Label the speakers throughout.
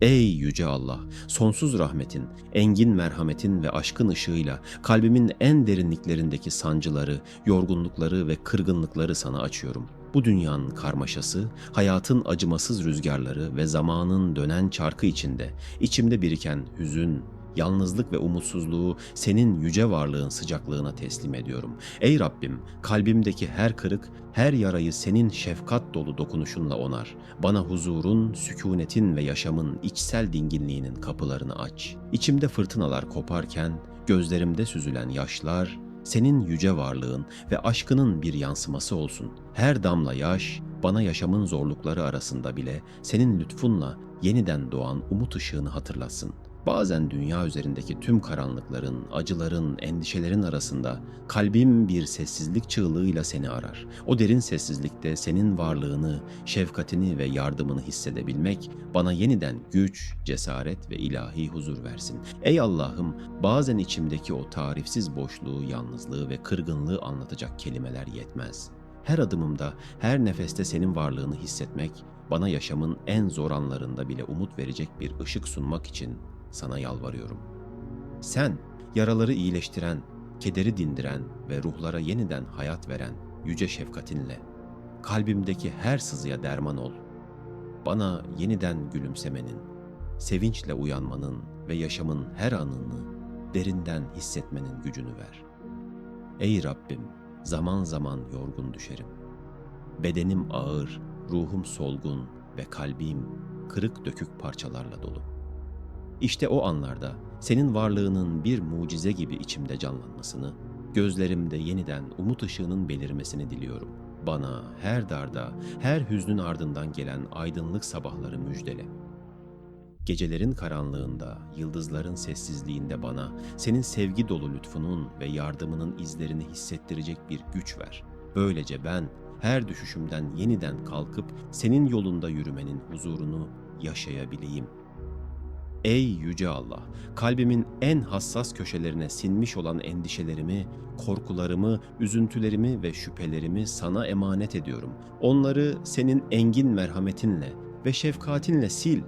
Speaker 1: Ey yüce Allah, sonsuz rahmetin, engin merhametin ve aşkın ışığıyla kalbimin en derinliklerindeki sancıları, yorgunlukları ve kırgınlıkları sana açıyorum. Bu dünyanın karmaşası, hayatın acımasız rüzgarları ve zamanın dönen çarkı içinde içimde biriken hüzün, yalnızlık ve umutsuzluğu senin yüce varlığın sıcaklığına teslim ediyorum. Ey Rabbim, kalbimdeki her kırık, her yarayı senin şefkat dolu dokunuşunla onar. Bana huzurun, sükunetin ve yaşamın içsel dinginliğinin kapılarını aç. İçimde fırtınalar koparken, gözlerimde süzülen yaşlar, senin yüce varlığın ve aşkının bir yansıması olsun. Her damla yaş, bana yaşamın zorlukları arasında bile senin lütfunla yeniden doğan umut ışığını hatırlatsın. Bazen dünya üzerindeki tüm karanlıkların, acıların, endişelerin arasında kalbim bir sessizlik çığlığıyla seni arar. O derin sessizlikte senin varlığını, şefkatini ve yardımını hissedebilmek bana yeniden güç, cesaret ve ilahi huzur versin. Ey Allah'ım, bazen içimdeki o tarifsiz boşluğu, yalnızlığı ve kırgınlığı anlatacak kelimeler yetmez. Her adımımda, her nefeste senin varlığını hissetmek, bana yaşamın en zor anlarında bile umut verecek bir ışık sunmak için sana yalvarıyorum. Sen, yaraları iyileştiren, kederi dindiren ve ruhlara yeniden hayat veren yüce şefkatinle, kalbimdeki her sızıya derman ol. Bana yeniden gülümsemenin, sevinçle uyanmanın ve yaşamın her anını derinden hissetmenin gücünü ver. Ey Rabbim, zaman zaman yorgun düşerim. Bedenim ağır, ruhum solgun ve kalbim kırık dökük parçalarla dolu. İşte o anlarda senin varlığının bir mucize gibi içimde canlanmasını, gözlerimde yeniden umut ışığının belirmesini diliyorum. Bana her darda, her hüznün ardından gelen aydınlık sabahları müjdele. Gecelerin karanlığında, yıldızların sessizliğinde bana senin sevgi dolu lütfunun ve yardımının izlerini hissettirecek bir güç ver. Böylece ben her düşüşümden yeniden kalkıp senin yolunda yürümenin huzurunu yaşayabileyim. Ey yüce Allah, kalbimin en hassas köşelerine sinmiş olan endişelerimi, korkularımı, üzüntülerimi ve şüphelerimi sana emanet ediyorum. Onları senin engin merhametinle ve şefkatinle sil.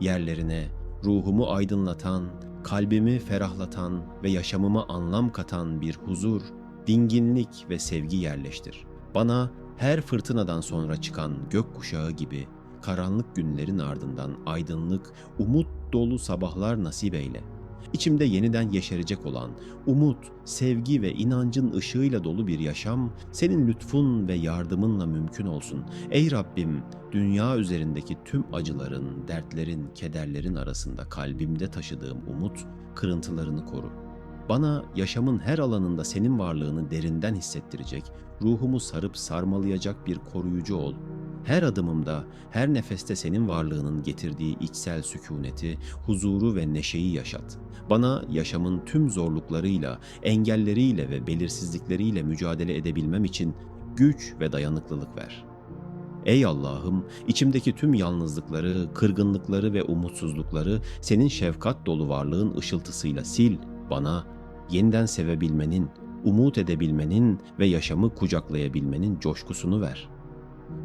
Speaker 1: Yerlerine ruhumu aydınlatan, kalbimi ferahlatan ve yaşamıma anlam katan bir huzur, dinginlik ve sevgi yerleştir. Bana her fırtınadan sonra çıkan gökkuşağı gibi karanlık günlerin ardından aydınlık, umut dolu sabahlar nasip eyle. İçimde yeniden yeşerecek olan umut, sevgi ve inancın ışığıyla dolu bir yaşam senin lütfun ve yardımınla mümkün olsun. Ey Rabbim, dünya üzerindeki tüm acıların, dertlerin, kederlerin arasında kalbimde taşıdığım umut kırıntılarını koru. Bana yaşamın her alanında senin varlığını derinden hissettirecek, ruhumu sarıp sarmalayacak bir koruyucu ol. Her adımımda, her nefeste senin varlığının getirdiği içsel sükuneti, huzuru ve neşeyi yaşat. Bana yaşamın tüm zorluklarıyla, engelleriyle ve belirsizlikleriyle mücadele edebilmem için güç ve dayanıklılık ver. Ey Allah'ım, içimdeki tüm yalnızlıkları, kırgınlıkları ve umutsuzlukları senin şefkat dolu varlığın ışıltısıyla sil. Bana yeniden sevebilmenin, umut edebilmenin ve yaşamı kucaklayabilmenin coşkusunu ver.''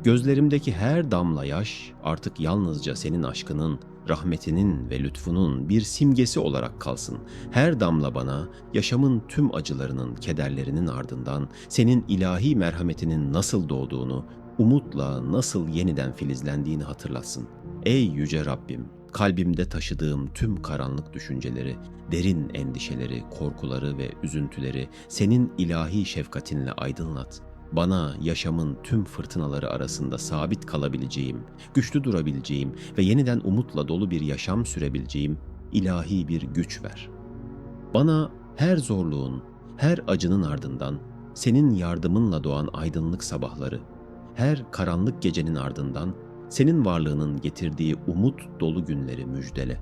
Speaker 1: Gözlerimdeki her damla yaş artık yalnızca senin aşkının, rahmetinin ve lütfunun bir simgesi olarak kalsın. Her damla bana yaşamın tüm acılarının, kederlerinin ardından senin ilahi merhametinin nasıl doğduğunu, umutla nasıl yeniden filizlendiğini hatırlatsın. Ey yüce Rabbim, kalbimde taşıdığım tüm karanlık düşünceleri, derin endişeleri, korkuları ve üzüntüleri senin ilahi şefkatinle aydınlat.'' Bana yaşamın tüm fırtınaları arasında sabit kalabileceğim, güçlü durabileceğim ve yeniden umutla dolu bir yaşam sürebileceğim ilahi bir güç ver. Bana her zorluğun, her acının ardından senin yardımınla doğan aydınlık sabahları, her karanlık gecenin ardından senin varlığının getirdiği umut dolu günleri müjdele.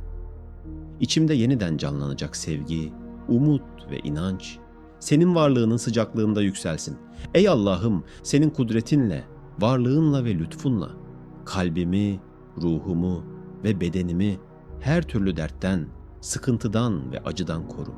Speaker 1: İçimde yeniden canlanacak sevgi, umut ve inanç senin varlığının sıcaklığında yükselsin. Ey Allah'ım senin kudretinle, varlığınla ve lütfunla kalbimi, ruhumu ve bedenimi her türlü dertten, sıkıntıdan ve acıdan koru.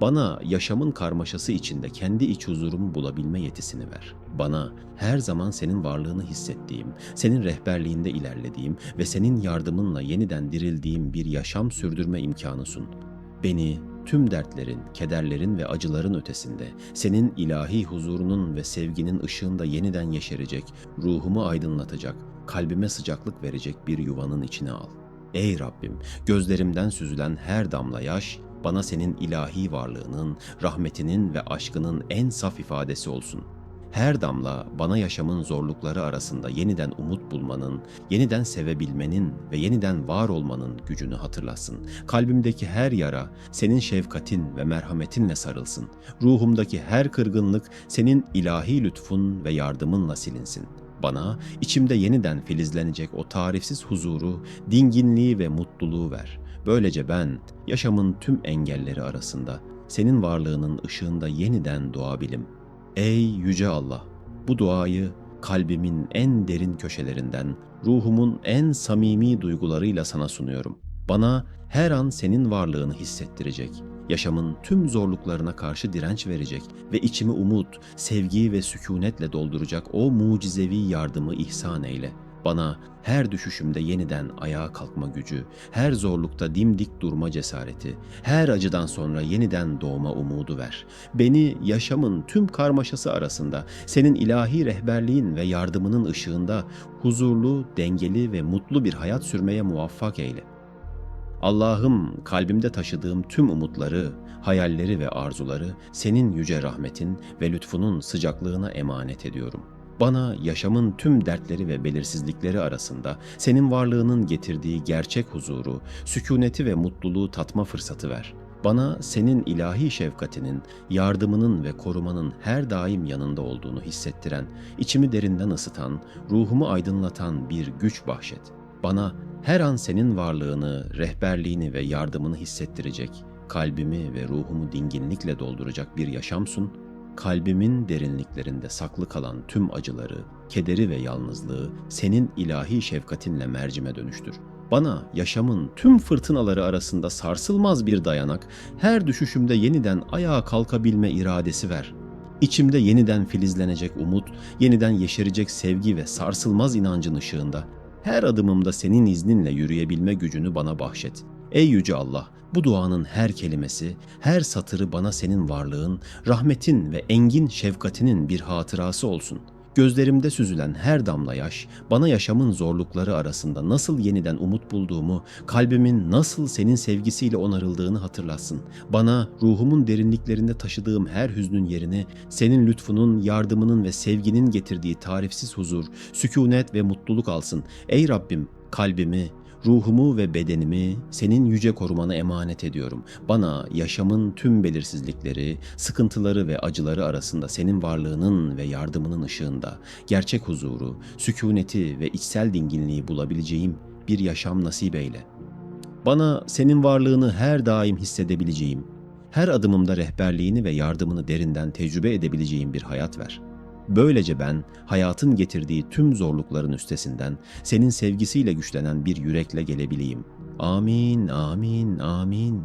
Speaker 1: Bana yaşamın karmaşası içinde kendi iç huzurumu bulabilme yetisini ver. Bana her zaman senin varlığını hissettiğim, senin rehberliğinde ilerlediğim ve senin yardımınla yeniden dirildiğim bir yaşam sürdürme imkanı sun. Beni tüm dertlerin, kederlerin ve acıların ötesinde senin ilahi huzurunun ve sevginin ışığında yeniden yeşerecek, ruhumu aydınlatacak, kalbime sıcaklık verecek bir yuvanın içine al. Ey Rabbim, gözlerimden süzülen her damla yaş bana senin ilahi varlığının, rahmetinin ve aşkının en saf ifadesi olsun. Her damla bana yaşamın zorlukları arasında yeniden umut bulmanın, yeniden sevebilmenin ve yeniden var olmanın gücünü hatırlasın. Kalbimdeki her yara senin şefkatin ve merhametinle sarılsın. Ruhumdaki her kırgınlık senin ilahi lütfun ve yardımınla silinsin. Bana içimde yeniden filizlenecek o tarifsiz huzuru, dinginliği ve mutluluğu ver. Böylece ben yaşamın tüm engelleri arasında senin varlığının ışığında yeniden doğabilim. Ey yüce Allah, bu duayı kalbimin en derin köşelerinden, ruhumun en samimi duygularıyla sana sunuyorum. Bana her an senin varlığını hissettirecek, yaşamın tüm zorluklarına karşı direnç verecek ve içimi umut, sevgi ve sükunetle dolduracak o mucizevi yardımı ihsan eyle. Bana her düşüşümde yeniden ayağa kalkma gücü, her zorlukta dimdik durma cesareti, her acıdan sonra yeniden doğma umudu ver. Beni yaşamın tüm karmaşası arasında senin ilahi rehberliğin ve yardımının ışığında huzurlu, dengeli ve mutlu bir hayat sürmeye muvaffak eyle. Allah'ım kalbimde taşıdığım tüm umutları, hayalleri ve arzuları senin yüce rahmetin ve lütfunun sıcaklığına emanet ediyorum. Bana yaşamın tüm dertleri ve belirsizlikleri arasında senin varlığının getirdiği gerçek huzuru, sükuneti ve mutluluğu tatma fırsatı ver. Bana senin ilahi şefkatinin, yardımının ve korumanın her daim yanında olduğunu hissettiren, içimi derinden ısıtan, ruhumu aydınlatan bir güç bahşet. Bana her an senin varlığını, rehberliğini ve yardımını hissettirecek, kalbimi ve ruhumu dinginlikle dolduracak bir yaşam sun, kalbimin derinliklerinde saklı kalan tüm acıları, kederi ve yalnızlığı senin ilahi şefkatinle mercime dönüştür. Bana yaşamın tüm fırtınaları arasında sarsılmaz bir dayanak, her düşüşümde yeniden ayağa kalkabilme iradesi ver. İçimde yeniden filizlenecek umut, yeniden yeşerecek sevgi ve sarsılmaz inancın ışığında her adımımda senin izninle yürüyebilme gücünü bana bahşet. Ey yüce Allah, bu duanın her kelimesi, her satırı bana senin varlığın, rahmetin ve engin şefkatinin bir hatırası olsun. Gözlerimde süzülen her damla yaş, bana yaşamın zorlukları arasında nasıl yeniden umut bulduğumu, kalbimin nasıl senin sevgisiyle onarıldığını hatırlatsın. Bana ruhumun derinliklerinde taşıdığım her hüznün yerini, senin lütfunun, yardımının ve sevginin getirdiği tarifsiz huzur, sükunet ve mutluluk alsın. Ey Rabbim, kalbimi, Ruhumu ve bedenimi senin yüce korumana emanet ediyorum. Bana yaşamın tüm belirsizlikleri, sıkıntıları ve acıları arasında senin varlığının ve yardımının ışığında gerçek huzuru, sükuneti ve içsel dinginliği bulabileceğim bir yaşam nasip eyle. Bana senin varlığını her daim hissedebileceğim, her adımımda rehberliğini ve yardımını derinden tecrübe edebileceğim bir hayat ver.'' Böylece ben hayatın getirdiği tüm zorlukların üstesinden senin sevgisiyle güçlenen bir yürekle gelebileyim. Amin, amin, amin.